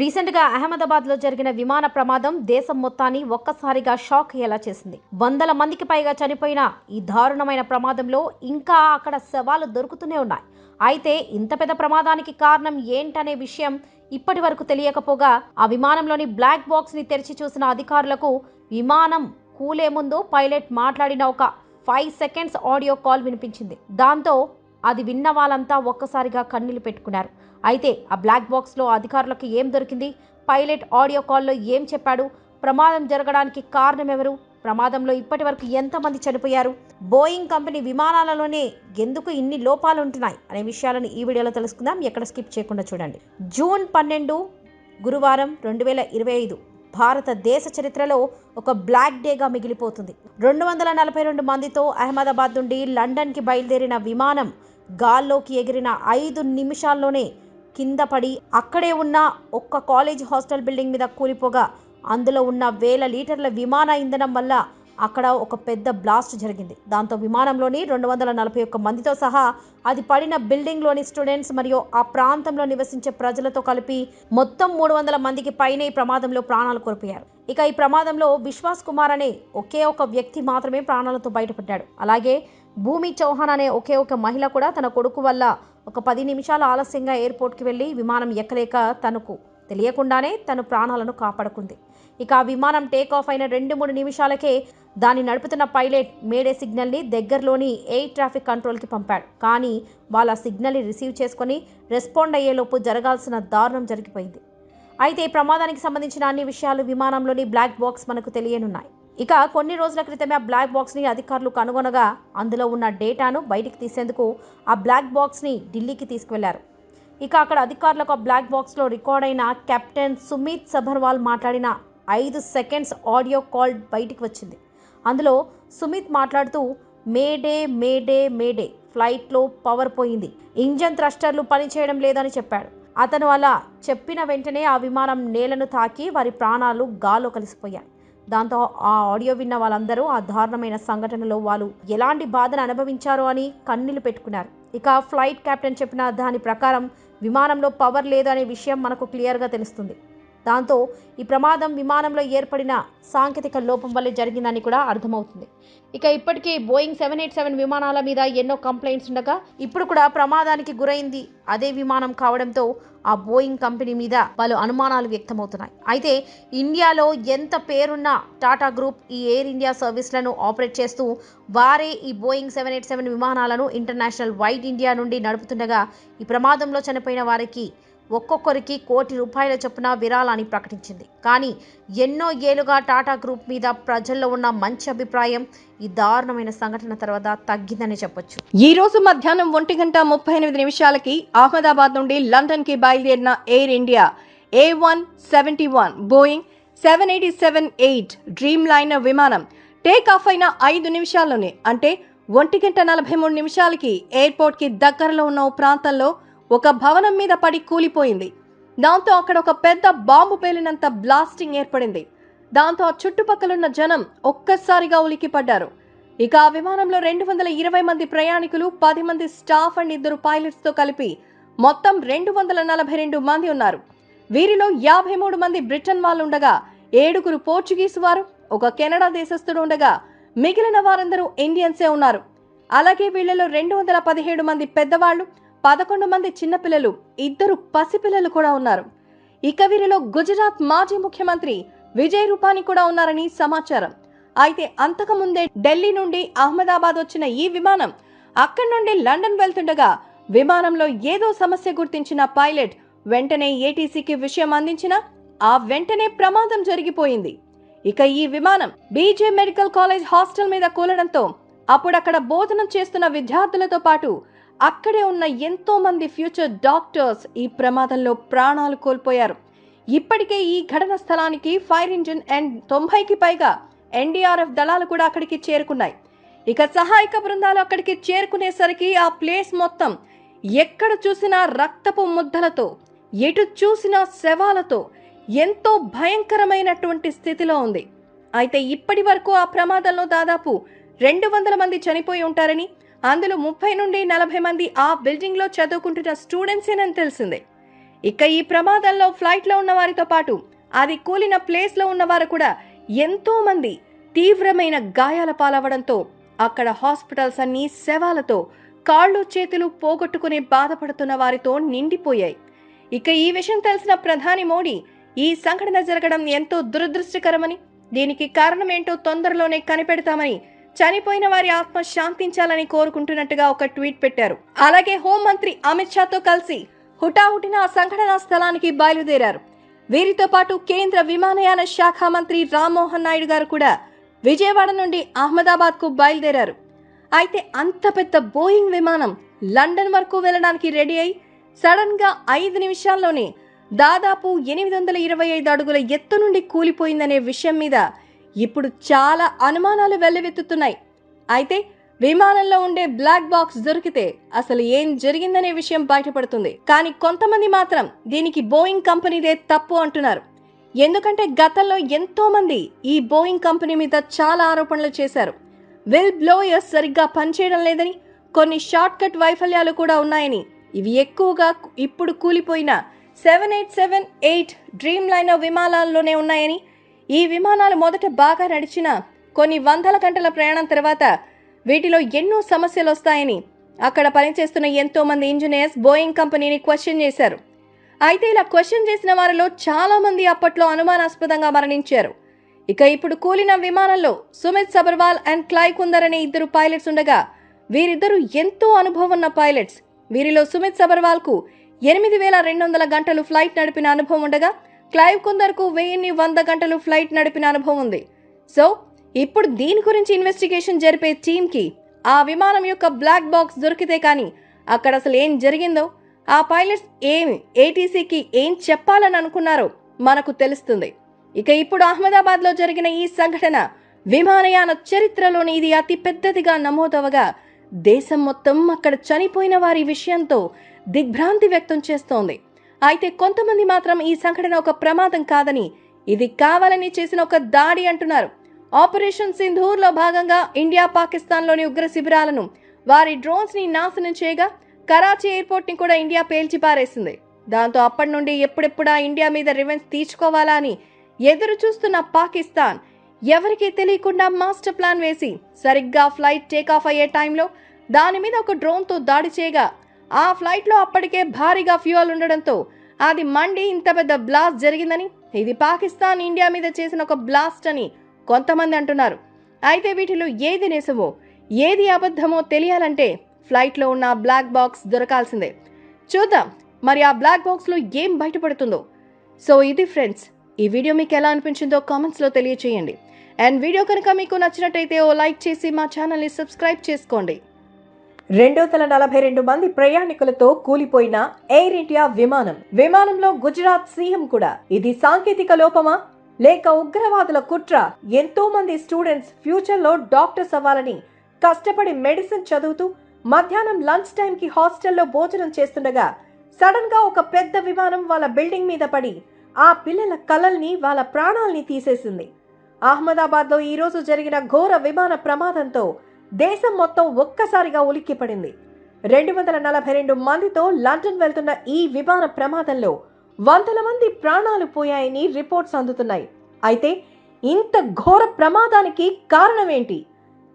రీసెంట్గా అహ్మదాబాద్లో జరిగిన విమాన ప్రమాదం దేశం మొత్తాన్ని ఒక్కసారిగా షాక్ అయ్యేలా చేసింది. వందల మందికి పైగా చనిపోయిన ఈ దారుణమైన ప్రమాదంలో ఇంకా అక్కడ శవాలు దొరుకుతూనే ఉన్నాయి. అయితే ఇంత పెద్ద ప్రమాదానికి కారణం ఏంటనే విషయం ఇప్పటి వరకు తెలియకపోగా ఆ విమానంలోని బ్లాక్ బాక్స్ని తెరిచి చూసిన అధికారులకు విమానం కూలే ముందు పైలట్ మాట్లాడిన ఒక ఫైవ్ సెకండ్స్ ఆడియో కాల్ వినిపించింది. దాంతో అది విన్న వాళ్ళంతా ఒక్కసారిగా కన్నీళ్ళు పెట్టుకున్నారు. అయితే ఆ బ్లాక్ బాక్స్లో అధికారులకు ఏం దొరికింది? పైలట్ ఆడియో కాల్లో ఏం చెప్పాడు? ప్రమాదం జరగడానికి కారణం ఎవరు ప్రమాదంలో ఇప్పటి వరకు ఎంతమంది చనిపోయారు? బోయింగ్ కంపెనీ విమానాలలోనే ఎందుకు ఇన్ని లోపాలు ఉంటున్నాయి అనే విషయాలను ఈ వీడియోలో తెలుసుకుందాం. ఎక్కడ స్కిప్ చేయకుండా చూడండి. జూన్ పన్నెండు గురువారం రెండు వేల ఇరవై ఐదు భారతదేశ చరిత్రలో ఒక బ్లాక్ డేగా మిగిలిపోతుంది. రెండు వందల నలభై రెండు మందితో అహ్మదాబాద్ నుండి లండన్కి బయలుదేరిన విమానం గాల్లోకి ఎగిరిన ఐదు నిమిషాల్లోనే కింద పడి అక్కడే ఉన్న ఒక్క కాలేజ్ హాస్టల్ బిల్డింగ్ మీద కూలిపోగా అందులో ఉన్న వేల లీటర్ల విమాన ఇంధనం వల్ల అక్కడ ఒక పెద్ద బ్లాస్ట్ జరిగింది. దాంతో విమానంలోని రెండు వందల నలభై ఒక్క మందితో సహా అది పడిన బిల్డింగ్లోని స్టూడెంట్స్ మరియు ఆ ప్రాంతంలో నివసించే ప్రజలతో కలిపి మొత్తం మూడు వందల మందికి పైనే ఈ ప్రమాదంలో ప్రాణాలు కోల్పోయారు. ఇక ఈ ప్రమాదంలో విశ్వాస్ కుమార్ అనే ఒకే ఒక వ్యక్తి మాత్రమే ప్రాణాలతో బయటపడ్డాడు. అలాగే భూమి చౌహాన్ అనే ఒకే ఒక మహిళ కూడా తన కొడుకు వల్ల ఒక పది నిమిషాలు ఆలస్యంగా ఎయిర్పోర్ట్కి వెళ్ళి విమానం ఎక్కలేక తనకు తెలియకుండానే తను ప్రాణాలను కాపాడుకుంది. ఇక ఆ విమానం టేక్ ఆఫ్ అయిన రెండు మూడు నిమిషాలకే దాన్ని నడుపుతున్న పైలట్ మేడే సిగ్నల్ని దగ్గరలోని ఎయిర్ ట్రాఫిక్ కంట్రోల్కి పంపాడు. కానీ వాళ్ళ సిగ్నల్ని రిసీవ్ చేసుకొని రెస్పాండ్ అయ్యేలోపు జరగాల్సిన దారుణం జరిగిపోయింది. అయితే ఈ ప్రమాదానికి సంబంధించిన అన్ని విషయాలు విమానంలోని బ్లాక్ బాక్స్ మనకు తెలియనున్నాయి. ఇక కొన్ని రోజుల క్రితమే ఆ బ్లాక్ బాక్స్ని అధికారులు కనుగొనగా అందులో ఉన్న డేటాను బయటికి తీసేందుకు ఆ బ్లాక్ బాక్స్ని ఢిల్లీకి తీసుకువెళ్ళారు. ఇక అక్కడ అధికారులకు ఆ బ్లాక్ బాక్స్లో రికార్డ్ అయిన కెప్టెన్ సుమిత్ సబర్వాల్ మాట్లాడిన ఐదు సెకండ్స్ ఆడియో కాల్ బయటికి వచ్చింది. అందులో సుమిత్ మాట్లాడుతూ మేడే మేడే మేడే ఫ్లైట్లో పవర్ పోయింది. ఇంజన్ థ్రస్టర్లు పనిచేయడం లేదని చెప్పాడు. అతను అలా చెప్పిన వెంటనే ఆ విమానం నేలను తాకి వారి ప్రాణాలు గాల్లో కలిసిపోయాయి. దాంతో ఆ ఆడియో విన్న వాళ్ళందరూ ఆ దారుణమైన సంఘటనలో వాళ్ళు ఎలాంటి బాధను అనుభవించారో అని కన్నీళ్ళు పెట్టుకున్నారు. ఇక ఫ్లైట్ కెప్టెన్ చెప్పిన దాని ప్రకారం విమానంలో పవర్ లేదు అనే విషయం మనకు క్లియర్గా తెలుస్తుంది. దాంతో ఈ ప్రమాదం విమానంలో ఏర్పడిన సాంకేతిక లోపం వల్లే జరిగిందని కూడా అర్థమవుతుంది. ఇక ఇప్పటికే బోయింగ్ సెవెన్ ఎయిట్ సెవెన్ విమానాల మీద ఎన్నో కంప్లైంట్స్ ఉండగా ఇప్పుడు కూడా ప్రమాదానికి గురైంది అదే విమానం కావడంతో ఆ బోయింగ్ కంపెనీ మీద పలు అనుమానాలు వ్యక్తమవుతున్నాయి. అయితే ఇండియాలో ఎంత పేరున్న టాటా గ్రూప్ ఈ ఎయిర్ ఇండియా సర్వీస్లను ఆపరేట్ చేస్తూ వారే ఈ బోయింగ్ సెవెన్ ఎయిట్ సెవెన్ విమానాలను ఇంటర్నేషనల్ వైడ్ ఇండియా నుండి నడుపుతుండగా ఈ ప్రమాదంలో చనిపోయిన వారికి ఒక్కొక్కరికి కోటి రూపాయల చొప్పున విరాళాన్ని ప్రకటించింది. కానీ ఎన్నో ఏళ్ళుగా టాటా గ్రూప్ మీద ప్రజల్లో ఉన్న మంచి అభిప్రాయం ఈ దారుణమైన సంఘటన తర్వాత తగ్గిందని చెప్పొచ్చు. ఈ రోజు మధ్యాహ్నం ఒంటి గంట ముప్పై ఎనిమిది నిమిషాలకి అహ్మదాబాద్ నుండి లండన్కి బయలుదేరిన Air India A one seventy one Boeing seven eighty seven eight dreamliner విమానం టేక్ ఆఫ్ అయిన ఐదు నిమిషాల్లోనే అంటే ఒంటి గంట నలభై మూడు నిమిషాలకి ఎయిర్పోర్ట్కి దగ్గరలో ఉన్న ఓ ప్రాంతంలో ఒక భవనం మీద పడి కూలిపోయింది. దాంతో అక్కడ ఒక పెద్ద బాంబు పేలినంత బ్లాస్టింగ్ ఏర్పడింది. దాంతో ఆ చుట్టుపక్కలున్న జనం ఒక్కసారిగా ఉలికిపడ్డారు ఇక ఆ విమానంలో రెండు వందల ఇరవై మంది ప్రయాణికులు పది మంది స్టాఫ్ అండ్ ఇద్దరు పైలట్స్తో కలిపి మొత్తం రెండు వందల నలభై రెండు మంది ఉన్నారు. వీరిలో యాభై మూడు మంది బ్రిటన్ వాళ్ళు ఉండగా ఏడుగురు పోర్చుగీస్ వారు ఒక కెనడా దేశస్థుడు ఉండగా మిగిలిన వారందరూ ఇండియన్సే ఉన్నారు. అలాగే వీళ్ళలో రెండు వందల పదిహేడు మంది పెద్దవాళ్ళు పదకొండు మంది చిన్నపిల్లలు ఇద్దరు పసిపిల్లలు కూడా ఉన్నారు. ఇక వీరిలో గుజరాత్ మాజీ ముఖ్యమంత్రి విజయ్ రూపానీ కూడా ఉన్నారని సమాచారం. అయితే అంతకుముందే ఢిల్లీ నుండి అహ్మదాబాద్ వచ్చిన ఈ విమానం అక్కడి నుండి లండన్ వెళ్తుండగా విమానంలో ఏదో సమస్య గుర్తించిన పైలట్ వెంటనే ఏటీసీకి విషయం అందించిన ఆ వెంటనే ప్రమాదం జరిగిపోయింది. ఇక ఈ విమానం బీజే మెడికల్ కాలేజ్ హాస్టల్ మీద కూలడంతో అప్పుడక్కడ బోధనం చేస్తున్న విద్యార్థులతో పాటు అక్కడే ఉన్న ఎంతోమంది ఫ్యూచర్ డాక్టర్స్ ఈ ప్రమాదంలో ప్రాణాలు కోల్పోయారు. ఇప్పటికే ఈ ఘటన స్థలానికి ఫైర్ ఇంజిన్ అండ్ తొంభైకి పైగా ఎన్డీఆర్ఎఫ్ దళాలు కూడా అక్కడికి చేరుకున్నాయి. ఇక సహాయక బృందాలు అక్కడికి చేరుకునేసరికి ఆ ప్లేస్ మొత్తం ఎక్కడ చూసినా రక్తపు ముద్దలతో ఎటు చూసినా శవాలతో ఎంతో భయంకరమైనటువంటి స్థితిలో ఉంది. అయితే ఇప్పటి వరకు ఆ ప్రమాదంలో దాదాపు రెండు వందల మంది చనిపోయి ఉంటారని అందులో ముప్పై నుండి నలభై మంది ఆ బిల్డింగ్లో చదువుకుంటున్న స్టూడెంట్సేనని తెలిసిందే. ఇక ఈ ప్రమాదంలో ఫ్లైట్లో ఉన్న వారితో పాటు అది కూలిన ప్లేస్లో ఉన్నవారు కూడా ఎంతో మంది తీవ్రమైన గాయాల పాలవడంతో అక్కడ హాస్పిటల్స్ అన్నీ శవాలతో కాళ్ళు చేతులు పోగొట్టుకుని బాధపడుతున్న వారితో నిండిపోయాయి. ఇక ఈ విషయం తెలిసిన ప్రధాని మోడీ ఈ సంఘటన జరగడం ఎంతో దురదృష్టకరమని దీనికి కారణమేంటో తొందరలోనే కనిపెడతామని చనిపోయిన వారి ఆత్మ శాంతించాలని కోరుకుంటున్నట్టుగా ఒక ట్వీట్ పెట్టారు. అలాగే హోంమంత్రి అమిత్ షాతో కలిసి హుటాహుటిన ఆ సంఘటనా స్థలానికి బయలుదేరారు. వీరితో పాటు కేంద్ర విమానయాన శాఖ మంత్రి రామ్మోహన్ నాయుడు గారు కూడా విజయవాడ నుండి అహ్మదాబాద్కు బయలుదేరారు. అయితే అంత పెద్ద బోయింగ్ విమానం లండన్ వరకు వెళ్ళడానికి రెడీ అయి సడన్గా ఐదు నిమిషాల్లోనే దాదాపు ఎనిమిది వందల ఇరవై ఐదు అడుగుల ఎత్తు నుండి కూలిపోయిందనే విషయం మీద ఇప్పుడు చాలా అనుమానాలు వెల్లువెత్తుతున్నాయి. అయితే విమానంలో ఉండే బ్లాక్ బాక్స్ దొరికితే అసలు ఏం జరిగిందనే విషయం బయటపడుతుంది. కానీ కొంతమంది మాత్రం దీనికి బోయింగ్ కంపెనీదే తప్పు అంటున్నారు. ఎందుకంటే గతంలో ఎంతో మంది ఈ బోయింగ్ కంపెనీ మీద చాలా ఆరోపణలు చేశారు. విల్ బ్లోయర్స్ సరిగ్గా పనిచేయడం లేదని కొన్ని షార్ట్ కట్ వైఫల్యాలు కూడా ఉన్నాయని ఇవి ఎక్కువగా ఇప్పుడు కూలిపోయిన seven eight seven eight dreamliner విమానాల్లోనే ఉన్నాయని ఈ విమానాలు మొదట బాగా నడిచిన కొన్ని వందల గంటల ప్రయాణం తర్వాత వీటిలో ఎన్నో సమస్యలు వస్తాయని అక్కడ పనిచేస్తున్న ఎంతో మంది ఇంజనీర్స్ బోయింగ్ కంపెనీని క్వశ్చన్ చేశారు. అయితే ఇలా క్వశ్చన్ చేసిన వారిలో చాలా మంది అప్పట్లో అనుమానాస్పదంగా మరణించారు. ఇక ఇప్పుడు కూలిన విమానంలో సుమిత్ సబర్వాల్ అండ్ క్లాయ్ కుందర్ అనే ఇద్దరు పైలట్స్ ఉండగా వీరిద్దరూ ఎంతో అనుభవం ఉన్న పైలట్స్. వీరిలో సుమిత్ సబర్వాల్కు ఎనిమిది వేల రెండు వందల గంటలు ఫ్లైట్ నడిపిన అనుభవం ఉండగా క్లైవ్ కుందర్కు వెయ్యిన్ని వంద గంటలు ఫ్లైట్ నడిపిన అనుభవం ఉంది. సో ఇప్పుడు దీని గురించి ఇన్వెస్టిగేషన్ జరిపే టీంకి ఆ విమానం యొక్క బ్లాక్ బాక్స్ దొరికితే కానీ అక్కడ అసలు ఏం జరిగిందో ఆ పైలట్స్ ఏమి ఏటీసీకి ఏం చెప్పాలని అనుకున్నారో మనకు తెలుస్తుంది. ఇక ఇప్పుడు అహ్మదాబాద్లో జరిగిన ఈ సంఘటన విమానయాన చరిత్రలోని ఇది అతి పెద్దదిగా నమోదవగా దేశం మొత్తం అక్కడ చనిపోయిన వారి విషయంతో దిగ్భ్రాంతి వ్యక్తం చేస్తోంది. అయితే కొంతమంది మాత్రం ఈ సంఘటన ఒక ప్రమాదం కాదని ఇది కావాలని చేసిన ఒక దాడి అంటున్నారు. ఆపరేషన్ సింధూర్లో భాగంగా ఇండియా పాకిస్తాన్లోని ఉగ్ర శిబిరాలను వారి డ్రోన్స్ని నాశనం చేయగా కరాచీ ఎయిర్పోర్ట్ని కూడా ఇండియా పేల్చిపారేసింది. దాంతో అప్పటి నుండి ఎప్పుడెప్పుడా ఇండియా మీద రివెంజ్ తీర్చుకోవాలా అని ఎదురు చూస్తున్న పాకిస్తాన్ ఎవరికీ తెలియకుండా మాస్టర్ ప్లాన్ వేసి సరిగ్గా ఫ్లైట్ టేక్ ఆఫ్ అయ్యే టైంలో దాని మీద ఒక డ్రోన్తో దాడి చేయగా ఆ ఫ్లైట్లో అప్పటికే భారీగా ఫ్యూయల్ ఉండడంతో అది మండి ఇంత పెద్ద బ్లాస్ట్ జరిగిందని ఇది పాకిస్తాన్ ఇండియా మీద చేసిన ఒక బ్లాస్ట్ అని కొంతమంది అంటున్నారు. అయితే వీటిలో ఏది నిజమో ఏది అబద్ధమో తెలియాలంటే ఫ్లైట్లో ఉన్న బ్లాక్ బాక్స్ దొరకాల్సిందే. చూద్దాం మరి ఆ బ్లాక్ బాక్స్లో ఏం బయటపడుతుందో. సో ఇది ఫ్రెండ్స్ ఈ వీడియో మీకు ఎలా అనిపించిందో కామెంట్స్లో తెలియచేయండి. అండ్ వీడియో కనుక మీకు నచ్చినట్టయితే ఓ లైక్ చేసి మా ఛానల్ని సబ్స్క్రైబ్ చేసుకోండి. రెండు వందల నలభై రెండు మంది ప్రయాణికులతో కూలిపోయిన ఎయిర్ ఇండియా విమానం. విమానంలో గుజరాత్ సీఎం కూడా. ఇది సాంకేతిక లోపమా? లేక ఉగ్రవాదుల కుట్ర? ఎంతో మంది స్టూడెంట్స్ ఫ్యూచర్లో డాక్టర్స్ అవ్వాలని కష్టపడి మెడిసిన్ చదువుతూ మధ్యాహ్నం లంచ్ టైం కి హాస్టల్లో భోజనం చేస్తుండగా సడన్గా ఒక పెద్ద విమానం వాళ్ళ బిల్డింగ్ మీద పడి ఆ పిల్లల కలల్ని వాళ్ళ ప్రాణాల్ని తీసేసింది. అహ్మదాబాద్లో ఈ రోజు జరిగిన ఘోర విమాన ప్రమాదంతో దేశం మొత్తం ఒక్కసారిగా ఉలిక్కిపడింది. రెండు వందల నలభై రెండు మందితో లండన్ వెళ్తున్న ఈ విమాన ప్రమాదంలో వందల మంది ప్రాణాలు పోయాయని రిపోర్ట్స్ అందుతున్నాయి. అయితే ఇంత ఘోర ప్రమాదానికి కారణమేంటి?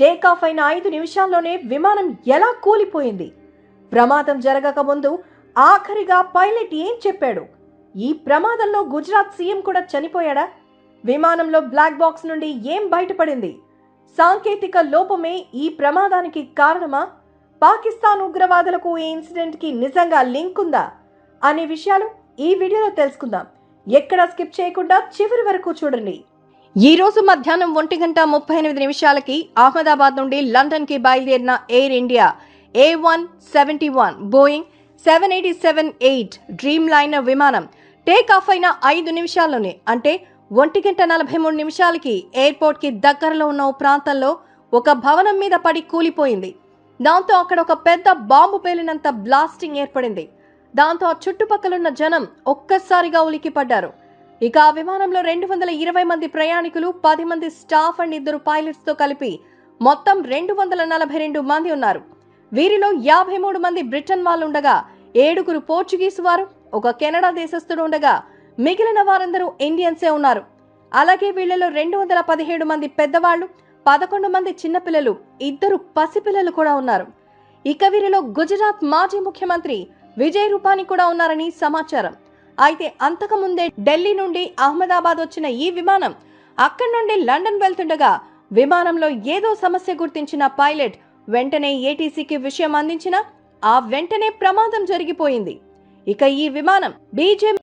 టేకాఫ్ అయిన ఐదు నిమిషాల్లోనే విమానం ఎలా కూలిపోయింది? ప్రమాదం జరగక ముందు ఆఖరిగా పైలట్ ఏం చెప్పాడు? ఈ ప్రమాదంలో గుజరాత్ సీఎం కూడా చనిపోయాడా? విమానంలో బ్లాక్ బాక్స్ నుండి ఏం బయటపడింది? సాంకేతిక లోపమే ఈ ప్రమాదానికి కారణమా? పాకిస్తాన్ ఉగ్రవాదులకు ఈ ఇన్సిడెంట్కి నిజంగా లింక్ ఉందా? అనే విషయాలు ఈ వీడియోలో తెలుసుకుందాం. ఎక్కడా స్కిప్ చేయకుండా చివరి వరకు చూడండి. ఈ రోజు మధ్యాహ్నం ఒంటి గంట ముప్పై ఎనిమిది నిమిషాలకి అహ్మదాబాద్ నుండి లండన్కి బయలుదేరిన Air India A one seventy one Boeing seven eighty seven eight dreamliner విమానం టేక్ ఆఫ్ అయిన ఐదు నిమిషాల్లోనే అంటే ఒంటి గంట నలభై మూడు నిమిషాలకి ఎయిర్పోర్ట్కి దగ్గరలో ఉన్న ఓ ప్రాంతంలో ఒక భవనం మీద పడి కూలిపోయింది. దాంతో అక్కడ ఒక పెద్ద బాంబు పేలినంత బ్లాస్టింగ్ ఏర్పడింది. దాంతో ఆ చుట్టుపక్కలున్న జనం ఒక్కసారిగా ఉలికిపడ్డారు ఇక ఆ విమానంలో రెండు వందల ఇరవై మంది ప్రయాణికులు పది మంది స్టాఫ్ అండ్ ఇద్దరు పైలట్స్తో కలిపి మొత్తం రెండు వందల నలభై రెండు మంది ఉన్నారు. వీరిలో యాభై మూడు మంది బ్రిటన్ వాళ్ళు ఉండగా ఏడుగురు పోర్చుగీస్ వారు ఒక కెనడా దేశస్థుడు ఉండగా మిగిలిన వారందరూ ఇండియన్సే ఉన్నారు. అలాగే వీళ్ళలో రెండు వందల పదిహేడు మంది పెద్దవాళ్ళు పదకొండు మంది చిన్నపిల్లలు ఇద్దరు పసిపిల్లలు కూడా ఉన్నారు. ఇక వీరిలో గుజరాత్ మాజీ ముఖ్యమంత్రి విజయ్ రూపానీ కూడా ఉన్నారని సమాచారం. అయితే అంతకుముందే ఢిల్లీ నుండి అహ్మదాబాద్ వచ్చిన ఈ విమానం అక్కడి నుండి లండన్ వెళ్తుండగా విమానంలో ఏదో సమస్య గుర్తించిన పైలట్ వెంటనే ఏటీసీకి విషయం అందించిన ఆ వెంటనే ప్రమాదం జరిగిపోయింది. ఇక ఈ విమానం బీజే